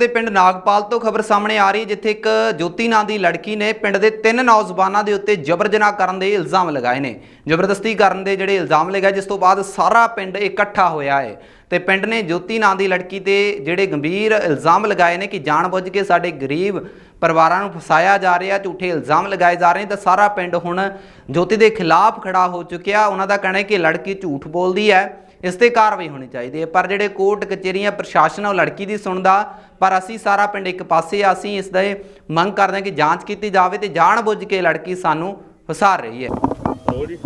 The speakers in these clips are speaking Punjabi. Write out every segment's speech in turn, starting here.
ਦੇ ਪਿੰਡ ਨਾਗਪਾਲ ਤੋਂ ਖਬਰ ਸਾਹਮਣੇ ਆ ਰਹੀ ਹੈ, ਜਿੱਥੇ ਇੱਕ ਜੋਤੀ ਨਾਂ ਦੀ ਲੜਕੀ ਨੇ ਪਿੰਡ ਦੇ ਤਿੰਨ ਨੌਜਵਾਨਾਂ ਦੇ ਉੱਤੇ ਜਬਰ ਜਨਾਹ ਕਰਨ ਦੇ ਇਲਜ਼ਾਮ ਲਗਾਏ ਨੇ। ਜ਼ਬਰਦਸਤੀ ਕਰਨ ਦੇ ਜਿਹੜੇ ਇਲਜ਼ਾਮ ਲਗਾਏ, ਜਿਸ ਤੋਂ ਬਾਅਦ ਸਾਰਾ ਪਿੰਡ ਇਕੱਠਾ ਹੋਇਆ ਹੈ। ਤੇ ਪਿੰਡ ਨੇ ਜੋਤੀ ਨਾਂ ਦੀ ਲੜਕੀ ਤੇ ਜਿਹੜੇ ਗੰਭੀਰ ਇਲਜ਼ਾਮ ਲਗਾਏ ਨੇ ਕਿ ਜਾਣਬੁੱਝ ਕੇ ਸਾਡੇ ਗਰੀਬ ਪਰਿਵਾਰਾਂ ਨੂੰ ਫਸਾਇਆ ਜਾ ਰਿਹਾ, ਝੂਠੇ ਇਲਜ਼ਾਮ ਲਗਾਏ ਜਾ ਰਹੇ ਨੇ, ਤਾਂ ਸਾਰਾ ਪਿੰਡ ਹੁਣ ਜੋਤੀ ਦੇ ਖਿਲਾਫ ਖੜਾ ਹੋ ਚੁੱਕਿਆ। ਉਹਨਾਂ ਦਾ ਕਹਿਣਾ ਹੈ ਕਿ ਲੜਕੀ ਝੂਠ ਬੋਲਦੀ ਹੈ। ਇਸ ਤੇ ਕਾਰਵਾਈ ਹੋਣੀ ਚਾਹੀਦੀ ਹੈ। ਪਰ ਜਿਹੜੇ ਕੋਰਟ ਕਚਹਿਰੀਆਂ ਪ੍ਰਸ਼ਾਸਨ ਉਹ ਲੜਕੀ ਦੀ ਸੁਣਦਾ ਪਰ ਅਸੀਂ ਸਾਰਾ ਪਿੰਡ ਇੱਕ ਪਾਸੇ ਆ, ਅਸੀਂ ਇਸ ਦੇ ਮੰਗ ਕਰਦੇ ਹਾਂ ਕਿ ਜਾਂਚ ਕੀਤੀ ਜਾਵੇ ਤੇ ਜਾਣਬੁੱਝ ਕੇ ਲੜਕੀ ਸਾਨੂੰ ਫਸਾ ਰਹੀ ਹੈ। ਲੋ ਜੀ।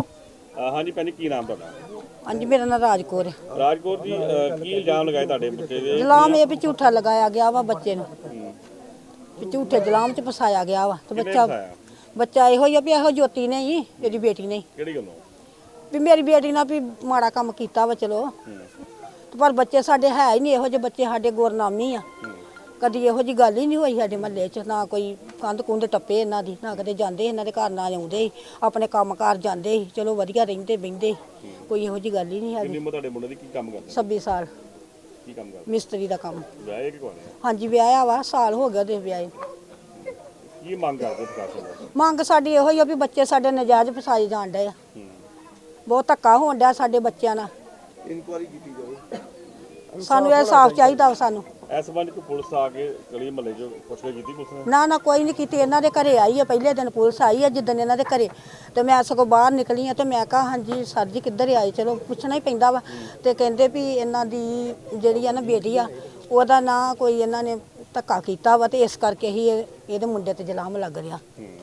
ਅਹ ਹਾਂਜੀ ਭੈਣ ਜੀ ਕੀ ਨਾਮ ਤੁਹਾਡਾ? ਹਾਂਜੀ ਮੇਰਾ ਨਾਮ ਰਾਜਕੌਰ ਹੈ। ਰਾਜਕੋਟ ਜੀ ਅਹ ਕੀ ਇਲਜ਼ਾਮ ਲਗਾਏ ਤੁਹਾਡੇ ਬੱਚੇ ਦੇ? ਜਲਾਮ ਇਹ ਵੀ ਝੂਠਾ ਲਗਾਇਆ ਗਿਆ ਵਾ ਬੱਚੇ ਨੂੰ। ਵੀ ਝੂਠੇ ਜਲਾਮ ਚ ਫਸਾਇਆ ਗਿਆ ਵਾ। ਤੇ ਬੱਚਾ ਫਸਾਇਆ? ਬੱਚਾ ਇਹੋ ਹੀ ਆ ਵੀ ਇਹੋ ਜੋਤੀ ਨੇ ਹੀ ਇਹਦੀ ਬੇਟੀ ਨੇ ਹੀ। ਕਿਹੜੀ ਗੱਲੋਂ? ਵੀ ਮੇਰੀ ਬੇਟੀ ਨਾਲ ਵੀ ਮਾੜਾ ਕੰਮ ਕੀਤਾ ਵਾ ਚਲੋ। ਤੇ ਪਰ ਬੱਚੇ ਸਾਡੇ ਹੈ ਹੀ ਨਹੀਂ ਇਹੋ ਜਿਹੇ ਬੱਚੇ ਸਾਡੇ ਗੁਰਨਾਮੀ ਆ। ਕਦੀ ਇਹੋ ਜੀ ਗੱਲ ਹੀ ਨਹੀਂ ਹੋਈ ਸਾਡੇ ਮਹੱਲੇ 'ਚ ਨਾ ਕੋਈ ਕੰਧ ਕੁੰਧ ਟੱਪੇ ਇਹਨਾਂ ਦੀ ਨਾ ਕਦੇ ਜਾਂਦੇ ਇਹਨਾਂ ਦੇ ਘਰ ਨਾ ਆਉਂਦੇ ਸੀ ਆਪਣੇ ਕੰਮਕਾਰ ਜਾਂਦੇ ਸੀ ਚਲੋ ਵਧੀਆ ਰਹਿੰਦੇ ਬਹਿੰਦੇ ਸੀ। ਕੋਈ ਇਹੋ ਜੀ ਗੱਲ ਹੀ ਨਹੀਂ ਕਿੰਨੀ ਹੈਗੀ ਉਮਰ ਤੁਹਾਡੇ ਮੁੰਡੇ ਦੀ? ਕੀ ਕੰਮ ਕਰਦੇ? 26 ਸਾਲ। ਕੀ ਕੰਮ ਕਰਦੇ? ਮਿਸਤਰੀ ਦਾ ਕੰਮ। ਵਿਆਹ ਕਿ ਕੋਣ ਹੈ? ਹਾਂਜੀ ਵਿਆਹਿਆ ਵਾ ਸਾਲ ਹੋ ਗਿਆ ਦੇ ਵਿਆਹੇ ਕੀ ਮੰਗ ਕਰਦੇ ਪ੍ਰਸ਼ਾਸਨ ਦਾ ਮੰਗ ਸਾਡੀ ਇਹੋ ਹੀ ਆ ਵੀ ਬੱਚੇ ਸਾਡੇ ਨਜਾਇਜ਼ ਫਸਾਏ ਜਾਣ ਡਏ ਆ। ਬਹੁਤ ਧੱਕਾ ਹੋਣ ਡਿਆ ਸਾਡੇ ਬੱਚਿਆਂ ਨਾਲ। ਇਨਕੁਆਰੀ ਕੀਤੀ ਜਾਵੇ। ਸਾਨੂੰ ਇਹ ਸਾਫ਼ ਚਾਹੀਦਾ ਵਾ ਸਾਨੂੰ। ਇਸ ਸੰਬੰਧ ਕੋਈ ਪੁਲਿਸ ਆ ਕੇ ਗਲੀ ਮਹੱਲੇ 'ਚ ਪੁੱਛਗਿੱਛ ਕੀਤੀ ਪੁਲਿਸ ਨੇ? ਨਾ ਨਾ ਕੋਈ ਨਹੀਂ ਕੀਤੀ। ਇਹਨਾਂ ਦੇ ਘਰੇ ਆਈ ਆ। ਪਹਿਲੇ ਦਿਨ ਪੁਲਿਸ ਆਈ ਆ ਜਿੱਦਣ ਇਹਨਾਂ ਦੇ ਘਰੇ। ਤੇ ਮੈਂ ਸਗੋਂ ਬਾਹਰ ਨਿਕਲੀ ਆ ਤੇ ਮੈਂ ਕਹਾ ਹਾਂਜੀ ਸਰ ਜੀ ਕਿੱਧਰ ਆਏ? ਚਲੋ ਪੁੱਛਣਾ ਹੀ ਪੈਂਦਾ ਵਾ। ਤੇ ਕਹਿੰਦੇ ਵੀ ਇਹਨਾਂ ਦੀ ਜਿਹੜੀ ਆ ਨਾ ਬੇਟੀ ਆ ਉਹਦਾ ਨਾਂ ਕੋਈ ਇਹਨਾਂ ਨੇ ਧੱਕਾ ਕੀਤਾ ਵਾ ਤੇ ਇਸ ਕਰਕੇ ਹੀ ਇਹ- ਇਹਦੇ ਮੁੰਡੇ ਤੇ ਜਲਾਮ ਲੱਗ ਰਿਹਾ। ਹੂੰ।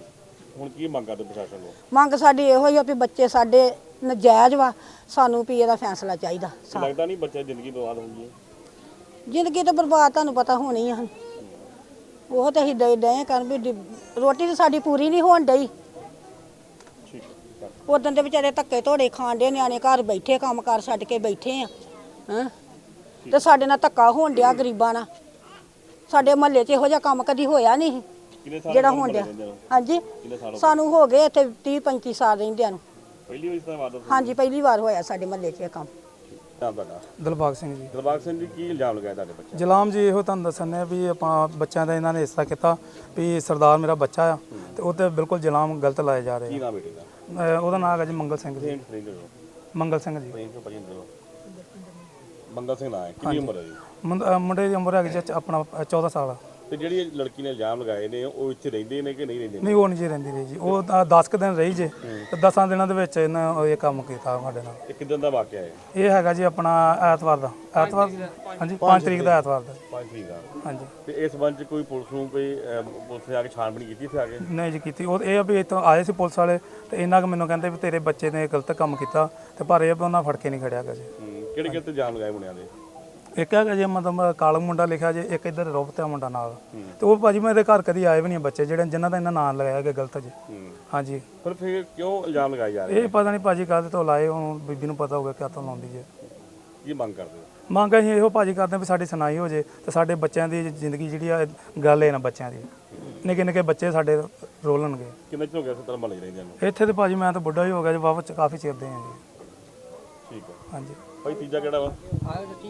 ਹੁਣ ਕੀ ਮੰਗ ਕਰਦੇ ਪ੍ਰਸ਼ਾਸਨ ਨੂੰ? ਮੰਗ ਸਾਡੀ ਇਹੋ ਹੀ ਆ ਵੀ ਬੱਚੇ ਸਾਡੇ ਨਜਾਇਜ਼ ਵਾ ਸਾਨੂੰ ਵੀ ਇਹਦਾ ਫੈਸਲਾ ਚਾਹੀਦਾ ਲੱਗਦਾ ਨਹੀਂ ਬੱਚੇ ਦੀ ਜ਼ਿੰਦਗੀ ਬਰਬਾਦ ਹੋ ਗਈ ਹੈ ਜ਼ਿੰਦਗੀ ਤਾਂ ਬਰਬਾਦ ਤੁਹਾਨੂੰ ਪਤਾ ਹੋਣੀ ਆ। ਉਹ ਤਾਂ ਅਸੀਂ ਦੇ ਡਏ ਕਰਨ ਵੀ ਡਿ- ਰੋਟੀ ਤਾਂ ਸਾਡੀ ਪੂਰੀ ਨਹੀਂ ਹੋਣ ਡਈ। ਠੀਕ ਹੈ ਉਦੋਂ ਦੇ ਵਿਚਾਰੇ ਧੱਕੇ ਧੋੜੇ ਖਾਣ ਦੇ ਨਿਆਣੇ ਘਰ ਬੈਠੇ ਕੰਮਕਾਰ ਛੱਡ ਕੇ ਬੈਠੇ ਆ ਹੈਂ? ਤੇ ਸਾਡੇ ਨਾਲ ਧੱਕਾ ਹੋਣ ਡਿਆ ਗਰੀਬਾਂ ਨਾਲ। ਸਾਡੇ ਮਹੱਲੇ 'ਚ ਇਹੋ ਜਿਹਾ ਕੰਮ ਕਦੀ ਹੋਇਆ ਨਹੀਂ ਕਿੰਨੇ ਸਾਲ ਜਿਹੜਾ ਹੋਣ ਡਿਆ ਰਹਿੰਦੇ ਹੋ? ਹਾਂਜੀ। ਕਿੰਨੇ ਸਾਲ ਹੋ ਗਏ? ਸਾਨੂੰ ਹੋ ਗਏ ਇੱਥੇ 30 35 ਸਾਲ ਰਹਿੰਦਿਆਂ ਨੂੰ। ਪਹਿਲੀ ਵਾਰ ਇਸ ਤਰ੍ਹਾਂ ਵਾਰਦਾਤ ਹੋਈ? ਹਾਂਜੀ ਪਹਿਲੀ ਵਾਰ ਹੋਇਆ ਸਾਡੇ ਮਹੱਲੇ 'ਚ ਇਹ ਕੰਮ। ਨਾਮ ਤੁਹਾਡਾ? ਦਿਲਬਾਗ ਸਿੰਘ ਜੀ। ਦਿਲਬਾਗ ਸਿੰਘ ਜੀ ਕੀ ਇਲਜ਼ਾਮ ਲਗਾਏ ਤੁਹਾਡੇ ਬੱਚੇ ਜਲਾਮ ਜੀ ਇਹੋ ਤੁਹਾਨੂੰ ਦੱਸਣੇ ਵੀ ਆਪਾਂ ਬੱਚਿਆਂ ਦਾ ਇਹਨਾਂ ਨੇ ਇਸ ਤਰ੍ਹਾਂ ਕੀਤਾ ਵੀ ਸਰਦਾਰ ਮੇਰਾ ਬੱਚਾ ਆ ਤੇ ਉਹ ਤੇ ਬਿਲਕੁਲ ਜਲਾਮ ਗਲਤ ਲਾਏ ਜਾ ਰਹੇ ਕੀ ਆ ਨਾਮ ਬੇਟੇ ਦਾ? ਅਹ ਉਹਦਾ ਨਾਮ ਹੈਗਾ ਜੀ ਮੰਗਲ ਸਿੰਘ ਜੀ। ਪ੍ਰੇਮ ਮੰਗਲ ਸਿੰਘ ਜੀ। ਪ੍ਰੇਮ ਹੋ ਮੰਗਲ ਸਿੰਘ ਨਾਂ ਹੈ। ਕਿੰਨੀ ਉਮਰ ਹੈ ਜੀ? ਮੁੰਡ- ਅਹ ਮੁੰਡੇ ਦੀ ਉਮਰ ਹੈਗੀ ਜੀ ਆਪਣਾ ਅਹ 14 ਸਾਲ ਤੇ ਜਿਹੜੀ ਇਹ ਲੜਕੀ ਨੇ ਇਲਜ਼ਾਮ ਲਗਾਏ ਨੇ ਉਹ ਇੱਥੇ ਰਹਿੰਦੇ ਨੇ ਕਿ ਨਹੀਂ ਰਹਿੰਦੇ? ਨਹੀਂ ਉਹ ਨਹੀਂ ਜੀ ਰਹਿੰਦੀ ਰਹੀ ਜੀ। ਉਹ 10 ਕੁ ਦਿਨ ਰਹੀ ਜੇ। ਤੇ 10 ਦਿਨਾਂ ਦੇ ਵਿੱਚ ਇਹਨਾਂ ਉਹ ਇਹ ਕੰਮ ਕੀਤਾ ਸਾਡੇ ਨਾਲ। ਇਹ ਕਿਦਾਂ ਦਾ ਵਾਕਿਆ ਹੈ? ਇਹ ਹੈਗਾ ਜੀ ਆਪਣਾ ਐਤਵਾਰ ਦਾ। ਐਤਵਾਰ ਹਾਂਜੀ 5 ਤਰੀਕ ਦਾ ਐਤਵਾਰ ਦਾ। ਪੰਜ ਠੀਕ ਦਾ। ਹਾਂਜੀ। ਤੇ ਇਸ ਸੰਬੰਧ ਚ ਕੋਈ ਪੁਲਿਸ ਨੂੰ ਕੋਈ ਪੁਲਿਸ ਆ ਕੇ ਛਾਣਬੀਣ ਕੀਤੀ ਇੱਥੇ ਆ ਕੇ? ਨਹੀਂ ਜੀ ਕੀਤੀ। ਉਹ ਇਹ ਆ ਵੀ ਇੱਥੋਂ ਆਏ ਸੀ ਪੁਲਿਸ ਵਾਲੇ ਤੇ ਇਹਨਾਂ ਕੁ ਮੈਨੂੰ ਕਹਿੰਦੇ ਵੀ ਤੇਰੇ ਬੱਚੇ ਨੇ ਗਲਤ ਕੰਮ ਕੀਤਾ ਤੇ ਪਰ ਇਹ ਉਹਨਾਂ ਫੜ ਕੇ ਨਹੀਂ ਖੜਿਆ ਕਦੇ ਹੂੰ, ਕਿਹੜੇ ਕਿਹੜੇ ਇਲਜ਼ਾਮ ਲਗਾਏ ਮੁੰਡਿਆਂ ਦੇ? ਇੱਕ ਹੈਗਾ ਜੇ ਮਤਲਬ ਕਾਲਮ ਮੁੰਡਾ ਲਿਖਿਆ ਜੇ ਇੱਕ ਇਧਰ ਰੋਬਤ ਮੁੰਡਾ ਨਾਲ। ਤੇ ਉਹ ਭਾਜੀ ਮੈਂ ਇਹਦੇ ਘਰ ਕਦੀ ਆਏ ਵੀ ਨਹੀਂ ਬੱਚੇ ਜਿਹੜੇ ਜਿਨ੍ਹਾਂ ਦਾ ਇਹਨਾਂ ਨਾਂ ਲਗਾਇਆ ਗਿਆ ਗਲਤ ਜੀ। ਹਾਂਜੀ। ਪਰ ਫਿਰ ਕਿਉਂ ਇਲਜ਼ਾਮ ਲਗਾਏ ਜਾ ਰਹੇ ਇਹ ਪਤਾ ਨਹੀਂ ਭਾਜੀ ਕਾਹਦੇ ਤੋਂ ਲਾਏ ਹੁਣ ਬੀਬੀ ਨੂੰ ਪਤਾ ਹੋਊਗਾ ਕਿਆ ਤੋਂ ਲਾਉਂਦੀ ਜੇ। ਕੀ ਮੰਗ ਕਰਦੇ ਹੋ? ਮੰਗ ਅਸੀਂ ਇਹੋ ਭਾਜੀ ਕਰਦੇ ਵੀ ਸਾਡੀ ਸੁਣਾਈ ਹੋ ਜੇ ਤੇ ਸਾਡੇ ਬੱਚਿਆਂ ਦੀ ਜ਼ਿੰਦਗੀ ਜਿਹੜੀ ਆ ਗੱਲ ਹੈ ਨਾ ਬੱਚਿਆਂ ਦੀ। ਨਿੱਕੇ ਨਿੱਕੇ ਬੱਚੇ ਸਾਡੇ ਰੋਲਣਗੇ। ਕਿੰਨੇ ਚਿਰ ਹੋ ਗਿਆ ਸਤਰ ਮਹੱਲੇ ਰਹਿੰਦੇ ਨੂੰ? ਇੱਥੇ ਤੇ ਭਾਜੀ ਮੈਂ ਤਾਂ ਬੁੱਢਾ ਹੀ ਹੋ ਗਿਆ ਜੀ ਵਾਵਾ ਕਾਫੀ ਚਿਰ ਦੇ ਹਾਂ ਜੀ। ਠੀਕ ਹੈ। ਹਾਂਜੀ। ਭਾਈ ਤੀਜਾ ਕਿਹੜਾ ਵਾ?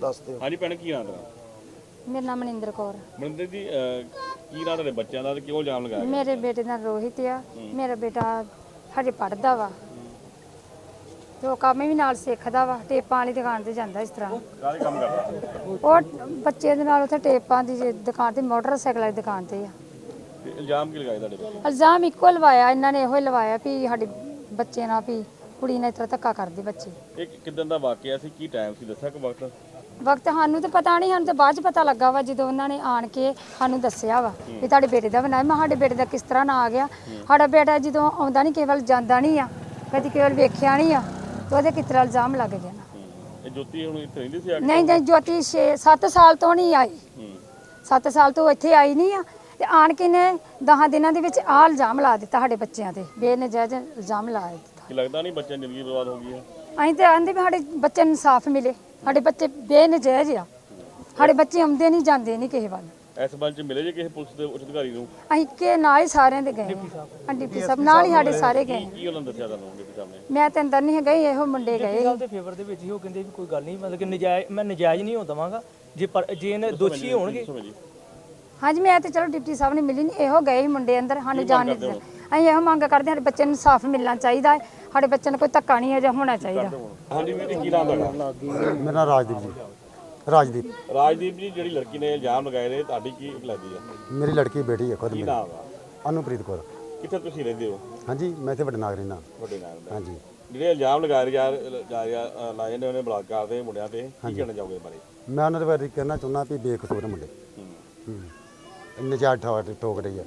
ਦੱਸ ਦਿਓ। ਹਾਂਜੀ ਭੈਣ ਕੀ ਨਾਮ ਤੇਰਾ? ਮੇਰਾ ਨਾਮ ਮਨਿੰਦਰ ਕੌਰ। ਮਨਿੰਦਰ ਜੀ ਅਹ, ਕੀ ਨਾਂ ਤੁਹਾਡੇ ਬੱਚਿਆਂ ਦਾ ਤੇ ਕਿਉਂ ਇਲਜ਼ਾਮ ਲਗਾਇਆ ਗਿਆ? ਮੇਰੇ ਬੇਟੇ ਦਾ ਰੋਹਿਤ ਆ। ਮੇਰਾ ਬੇਟਾ ਹਜੇ ਪੜਦਾ ਵਾ। ਤੇ ਉਹ ਕੰਮ ਵੀ ਨਾਲ ਸਿੱਖਦਾ ਵਾ ਟੇਪਾਂ ਵਾਲੀ ਦੁਕਾਨ ਤੇ ਜਾਂਦਾ ਇਸ ਤਰ੍ਹਾਂ। ਕਾਹਦੇ ਕੰਮ ਕਰਦਾ? ਉਹ ਬੱਚੇ ਦੇ ਨਾਲ ਉੱਥੇ ਟੇਪਾਂ ਦੀ ਜੇ ਦੁਕਾਨ ਤੇ ਮੋਟਰਸਾਈਕਲ ਵਾਲੀ ਦੁਕਾਨ ਤੇ ਆ। ਤੇ ਇਲਜ਼ਾਮ ਕੀ ਲਗਾਏ ਤੁਹਾਡੇ ਤੇ? ਇਲਜ਼ਾਮ ਇੱਕੋ ਲਵਾਇਆ ਇਹਨਾਂ ਨੇ ਇਹੋ ਹੀ ਲਵਾਇਆ ਵੀ ਸਾਡੇ ਬੱਚੇ ਨਾਲ ਵੀ ਕੁੜੀ ਨਾਲ ਇਸ ਤਰ੍ਹਾਂ ਧੱਕਾ ਕਰਦੇ ਬੱਚੇ। ਇਹ ਕਿਦਾਂ ਦਾ ਵਾਕਿਆ ਸੀ? ਕੀ ਟਾਈਮ ਸੀ? ਦੱਸਿਆ ਕਿ ਵਕਤ? ਵਕਤ ਸਾਨੂੰ ਤਾਂ ਪਤਾ ਨਹੀਂ ਸਾਨੂੰ ਤਾਂ ਬਾਅਦ ਚ ਪਤਾ ਲੱਗਾ ਵਾ ਜਦੋਂ ਉਹਨਾਂ ਨੇ ਆਣ ਕੇ ਸਾਨੂੰ ਦੱਸਿਆ ਵਾ ਵੀ ਤੁਹਾਡੇ ਬੇਟੇ ਦਾ ਬਣਾਇਆ। ਮੈਂ ਸਾਡੇ ਬੇਟੇ ਦਾ ਕਿਸ ਤਰ੍ਹਾਂ ਨਾ ਆ ਗਿਆ? ਸਾਡਾ ਬੇਟਾ ਜਦੋਂ ਆਉਂਦਾ ਨਹੀਂ ਕੇਵਲ ਜਾਂਦਾ ਨਹੀਂ ਆ ਕਦੀ ਕੇਵਲ ਵੇਖਿਆ ਨਹੀਂ ਆ ਤੇ ਉਹਦੇ ਕਿਸ ਤਰ੍ਹਾਂ ਇਲਜ਼ਾਮ ਲੱਗ ਗਿਆ ਨਾ। ਇਹ ਜੋਤੀ ਹੁਣ ਇੱਥੇ ਰਹਿੰਦੀ ਸੀ ਆ ਕੇ ਨਹੀਂ ਨਹੀਂ ਜੋਤੀ 6 7 ਸਾਲ ਤੋਂ ਨਹੀਂ ਆਈ। ਹੂੰ। 7 ਸਾਲ ਤੋਂ ਇੱਥੇ ਆਈ ਨਹੀਂ ਆ ਤੇ ਆਣ ਕੇ ਨੇ 10 ਦਿਨਾਂ ਦੇ ਵਿੱਚ ਆਹ ਇਲਜ਼ਾਮ ਲਾ ਦਿੱਤਾ ਸਾਡੇ ਬੱਚਿਆਂ ਤੇ ਬੇਨਜਾਇਜ਼ ਇਲਜ਼ਾਮ ਲਾ ਦਿੱਤਾ। ਕੀ ਲੱਗਦਾ ਨਹੀਂ ਬੱਚਿਆਂ ਦੀ ਜ਼ਿੰਦਗੀ ਬਰਬਾਦ ਹੋ ਗਈ ਹੈ? ਅਸੀਂ ਤੇ ਆਂਦੇ ਵੀ ਸਾਡੇ ਬੱਚੇ ਨੂੰ ਇਨਸਾਫ ਮਿਲੇ। ਸਾਡੇ ਬੱਚੇ ਬੇਨਜਾਇਜ਼ ਆ। ਸਾਡੇ ਬੱਚੇ ਆਉਂਦੇ ਨਹੀਂ ਜਾਂਦੇ ਨਹੀਂ ਕਿਸੇ ਵੱਲ। ਇਸ ਸੰਬੰਧ ਚ ਮਿਲੇ ਜੇ ਕਿਸੇ ਪੁਲਿਸ ਦੇ ਉੱਚ ਅਧਿਕਾਰੀ ਨੂੰ? ਅਸੀਂ ਕਿ ਨਾਲ ਹੀ ਸਾਰਿਆਂ ਦੇ ਗਏ ਹਾਂ। ਡਿਪਟੀ ਸਾਹਿਬ ਨਾਲ ਹੀ ਸਾਡੇ ਸਾਰੇ ਗਏ ਕੀ ਉਹਨਾਂ ਨੇ ਦੱਸਿਆ ਤੁਹਾਨੂੰ ਡਿਪਟੀ ਸਾਹਿਬ ਨੇ? ਮੈਂ ਤੇ ਅੰਦਰ ਨਹੀਂ ਗਈ ਇਹੋ ਮੁੰਡੇ ਗਏ। ਗੱਲ ਦੇ ਫੇਵਰ ਦੇ ਵਿੱਚ ਹੀ ਉਹ ਕਹਿੰਦੇ ਵੀ ਕੋਈ ਗੱਲ ਨਹੀਂ ਮਤਲਬ ਕਿ ਨਜਾਇਜ਼ ਮੈਂ ਨਜਾਇਜ਼ ਨਹੀਂ ਹੋਣ ਦੇਵਾਂਗਾ। ਜੇ ਪਰ ਜੇ ਇਹਨੇ ਦੋਸ਼ੀ ਹੋਣਗੇ। ਦੱਸੋ ਜੀ। ਹਾਂਜੀ ਮੈਂ ਤੇ ਚਲੋ ਡਿਪਟੀ ਸਾਹਿਬ ਨੇ ਮਿਲੀ ਨਹੀਂ ਇਹੋ ਗਏ ਸੀ ਮੁੰਡੇ ਅੰਦਰ ਸਾਨੂੰ ਜਾਣ ਨਹੀਂ ਦਿੱਤਾ। ਅਸੀਂ ਇਹੋ ਮੰਗ ਕਰਦੇ ਹਾਂ ਸਾਡੇ ਬੱਚੇ ਨੂੰ ਸਾਫ਼ ਮਿਲਣਾ ਚਾਹੀਦਾ ਹੈ। ਸਾਡੇ ਬੱਚੇ ਨੂੰ ਕੋਈ ਧੱਕਾ ਨਹੀਂ ਅਜੇ ਹੋਣਾ ਚਾਹੀਦਾ। ਹਾਂਜੀ ਵੀਰ ਜੀ ਕੀ ਨਾਮ ਤੁਹਾਡਾ? ਮੇਰਾ ਰਾਜਦੀਪ ਜੀ। ਰਾਜਦੀਪ। ਰਾਜਦੀਪ ਜੀ ਜਿਹੜੀ ਲੜਕੀ ਨੇ ਇਲਜ਼ਾਮ ਲਗਾਏ ਨੇ ਤੁਹਾਡੀ ਕੀ ਲੱਗਦੀ ਹੈ ਮੇਰੀ ਲੜਕੀ ਬੇਟੀ ਹੈ ਖੁਦ ਕੀ ਮੇਰੀ। ਨਾਮ ਆ? ਅਨੁਪ੍ਰੀਤ ਕੌਰ। ਕਿੱਥੇ ਤੁਸੀਂ ਰਹਿੰਦੇ ਹੋ? ਹਾਂਜੀ ਮੈਂ ਇੱਥੇ ਵੱਡੇ ਨਾਗਰੀ ਨਾਲ। ਵੱਡੇ ਨਾਮ ਦਾ ਹਾਂਜੀ। ਜਿਹੜੇ ਇਲਜ਼ਾਮ ਲਗਾਏ ਜਾ ਜਾ ਜਾ- ਲਾਏ ਨੇ ਉਹਨੇ ਬਲਾਤਕਾਰ ਦੇ ਮੁੰਡਿਆਂ ਤੇ। ਕੀ ਕਹਿਣਾ ਚਾਹੋਗੇ ਇਸ ਬਾਰੇ? ਮੈਂ ਉਹਨਾਂ ਦੇ ਬਾਰੇ ਕਹਿਣਾ ਚਾਹੁੰਦਾ ਵੀ ਬੇਕਸੂਰ ਮੁੰਡੇ। ਹੂੰ। ਨਜਾਇਜ਼ ਠੋਕ ਠੋਕ ਰਹੀ ਹੈ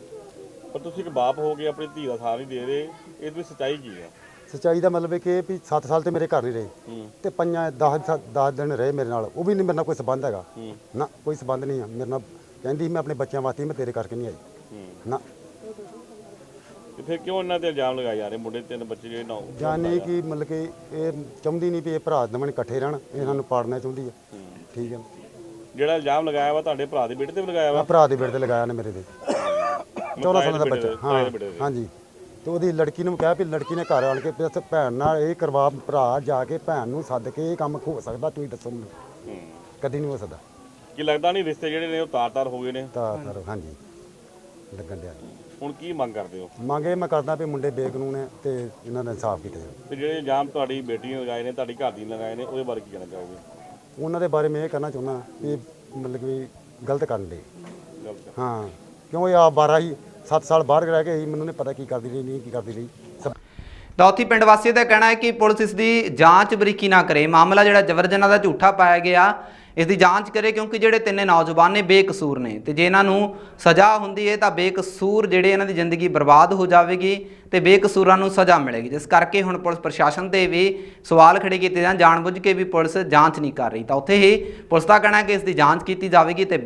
ਪਰ ਤੁਸੀਂ ਇੱਕ ਬਾਪ ਹੋ ਕੇ ਆਪਣੀ ਧੀ ਦਾ ਸਾਥ ਨਹੀਂ ਦੇ ਰਹੇ ਇਹ ਦੀ ਸੱਚਾਈ ਕੀ ਹੈ ਸੱਚਾਈ ਦਾ ਮਤਲਬ ਹੈ ਕਿ ਵੀ 7 ਸਾਲ ਤੇ ਮੇਰੇ ਘਰ ਨਹੀਂ ਰਹੇ ਤੇ ਪੰਜਾਂ 10 10 ਦਿਨ ਰਹੇ ਮੇਰੇ ਨਾਲ। ਉਹ ਵੀ ਨਹੀਂ ਮੇਰੇ ਨਾਲ ਕੋਈ ਸਬੰਧ ਹੈਗਾ। ਨਾ ਕੋਈ ਸਬੰਧ ਨਹੀਂ ਹੈ ਮੇਰੇ ਨਾਲ ਕਹਿੰਦੀ ਮੈਂ ਆਪਣੇ ਬੱਚਿਆਂ ਵਾਸਤੇ ਮੈਂ ਤੇਰੇ ਕਰਕੇ ਨਹੀਂ ਆਈ। ਨਾ। ਤੇ ਫਿਰ ਕਿਉਂ ਇਹਨਾਂ ਤੇ ਇਲਜ਼ਾਮ ਲਗਾਏ ਜਾ ਰਹੇ ਮੁੰਡੇ ਤਿੰਨ ਬੱਚੇ ਜਿਹੜੇ ਨੌ ਜਾਣੇ ਕਿ ਮਤਲਬ ਕਿ ਇਹ ਚਾਹੁੰਦੀ ਨਹੀਂ ਵੀ ਇਹ ਭਰਾ ਦਮਨ ਇਕੱਠੇ ਰਹਿਣ ਇਹਨਾਂ ਨੂੰ ਪਾੜਨਾ ਚਾਹੁੰਦੀ ਹੈ। ਠੀਕ ਹੈ ਜਿਹੜਾ ਇਲਜ਼ਾਮ ਲਗਾਇਆ ਵਾ ਤੁਹਾਡੇ ਭਰਾ ਦੇ ਬੇਟੇ ਤੇ ਵੀ ਲਗਾਇਆ ਆ ਵਾ ਭਰਾ ਦੇ ਬੇਟੇ ਤੇ ਲਗਾਇਆ ਨੇ ਮੇਰੇ ਤੇ। 14 ਸਾਲਾਂ ਦਾ ਬੱਚਾ। ਹਾਂ। ਹਾਂਜੀ। ਤੇ ਉਹਦੀ ਲੜਕੀ ਨੂੰ ਕਿਹਾ ਵੀ ਲੜਕੀ ਨੇ ਘਰ ਆਣ ਕੇ ਵੀ ਉੱਥੇ ਭੈਣ ਨਾਲ ਇਹ ਕਰਵਾ ਭਰਾ ਜਾ ਕੇ ਭੈਣ ਨੂੰ ਸੱਦ ਕੇ ਇਹ ਕੰਮ ਹੋ ਸਕਦਾ ਤੁਸੀਂ ਦੱਸੋ ਮੈਨੂੰ। ਕਦੀ ਨਹੀਂ ਹੋ ਸਕਦਾ। ਕੀ ਲੱਗਦਾ ਨਹੀਂ ਰਿਸ਼ਤੇ ਜਿਹੜੇ ਨੇ ਉਹ ਤਾਰ-ਤਾਰ ਹੋ ਗਏ ਨੇ? ਤਾਂ ਸਰ ਹਾਂਜੀ। ਲੱਗਣ ਡਿਆ। ਹੁਣ ਕੀ ਮੰਗ ਕਰਦੇ ਹੋ? ਮੰਗੇ ਮੈਂ ਕਰਦਾ ਵੀ ਮੁੰਡੇ ਬੇਕਾਨੂੰਨ ਹੈ ਤੇ ਇਹਨਾਂ ਦਾ ਇਨਸਾਫ ਕੀਤਾ ਜਾਵੇ। ਤੇ ਜਿਹੜੇ ਇਲਜ਼ਾਮ ਤੁਹਾਡੀ ਬੇਟੀ ਨੇ ਲਗਾਏ ਨੇ ਤੁਹਾਡੀ ਘਰ ਦੀ ਨੇ ਲਗਾਏ ਨੇ ਉਹਦੇ ਬਾਰੇ ਕੀ ਕਹਿਣਾ ਚਾਹੋਗੇ? ਉਹਨਾਂ ਦੇ ਬਾਰੇ ਮੈਂ ਇਹ ਕਹਿਣਾ ਚਾਹੁੰਦਾ ਵੀ ਮਤਲਬ ਕਿ ਗਲਤ ਕਰਨ ਦੇ। ਗਲਤ। ਹਾਂ ਕਿਉਂ ਇਹ ਆ 12 ਹੀ 7 ਸਾਲ ਬਾਹਰ ਰਹਿ ਕੇ ਆਈ, ਮੈਨੂੰ ਨਹੀਂ ਪਤਾ ਕੀ ਕਰਦੀ ਰਹੀ ਨਹੀਂ ਕੀ ਕਰਦੀ ਰਹੀ। ਸਭ ਦੌਥੀ ਪਿੰਡ ਵਾਸੀਆਂ ਦਾ ਕਹਿਣਾ ਹੈ ਕਿ ਪੁਲਿਸ ਇਸ ਦੀ ਜਾਂਚ ਬਰੀਕੀ ਨਾ ਕਰੇ। ਮਾਮਲਾ ਜਿਹੜਾ ਜਬਰ ਜਨਾਹ ਦਾ ਝੂਠਾ ਪਾਇਆ ਗਿਆ ਇਸ ਦੀ ਜਾਂਚ ਕਰੇ ਕਿਉਂਕਿ ਜਿਹੜੇ ਤਿੰਨੇ ਨੌਜਵਾਨ ਨੇ ਬੇਕਸੂਰ ਨੇ ਤੇ ਜੇ ਇਹਨਾਂ ਨੂੰ ਸਜ਼ਾ ਹੁੰਦੀ ਹੈ ਤਾਂ ਬੇਕਸੂਰ ਜਿਹੜੇ ਇਹਨਾਂ ਦੀ ਜ਼ਿੰਦਗੀ ਬਰਬਾਦ ਹੋ ਜਾਵੇਗੀ ਤੇ ਬੇਕਸੂਰਾਂ ਨੂੰ ਸਜ਼ਾ ਮਿਲੇਗੀ। ਜਿਸ ਕਰਕੇ ਹੁਣ ਪੁਲਿਸ ਪ੍ਰਸ਼ਾਸਨ ਤੇ ਵੀ ਸਵਾਲ ਖੜੇ ਕੀਤੇ ਜਾਣ ਜਾਣਬੁੱਝ ਕੇ ਵੀ ਪੁਲਿਸ ਜਾਂਚ ਨਹੀਂ ਕਰ ਰਹੀ। ਤਾਂ ਉੱਥੇ ਹੀ ਪੁਲਿਸ ਦਾ ਕਹਿਣਾ ਹੈ ਕਿ ਇਸ ਦੀ ਜਾਂਚ ਕੀਤੀ ਜਾਵੇਗੀ ਤੇ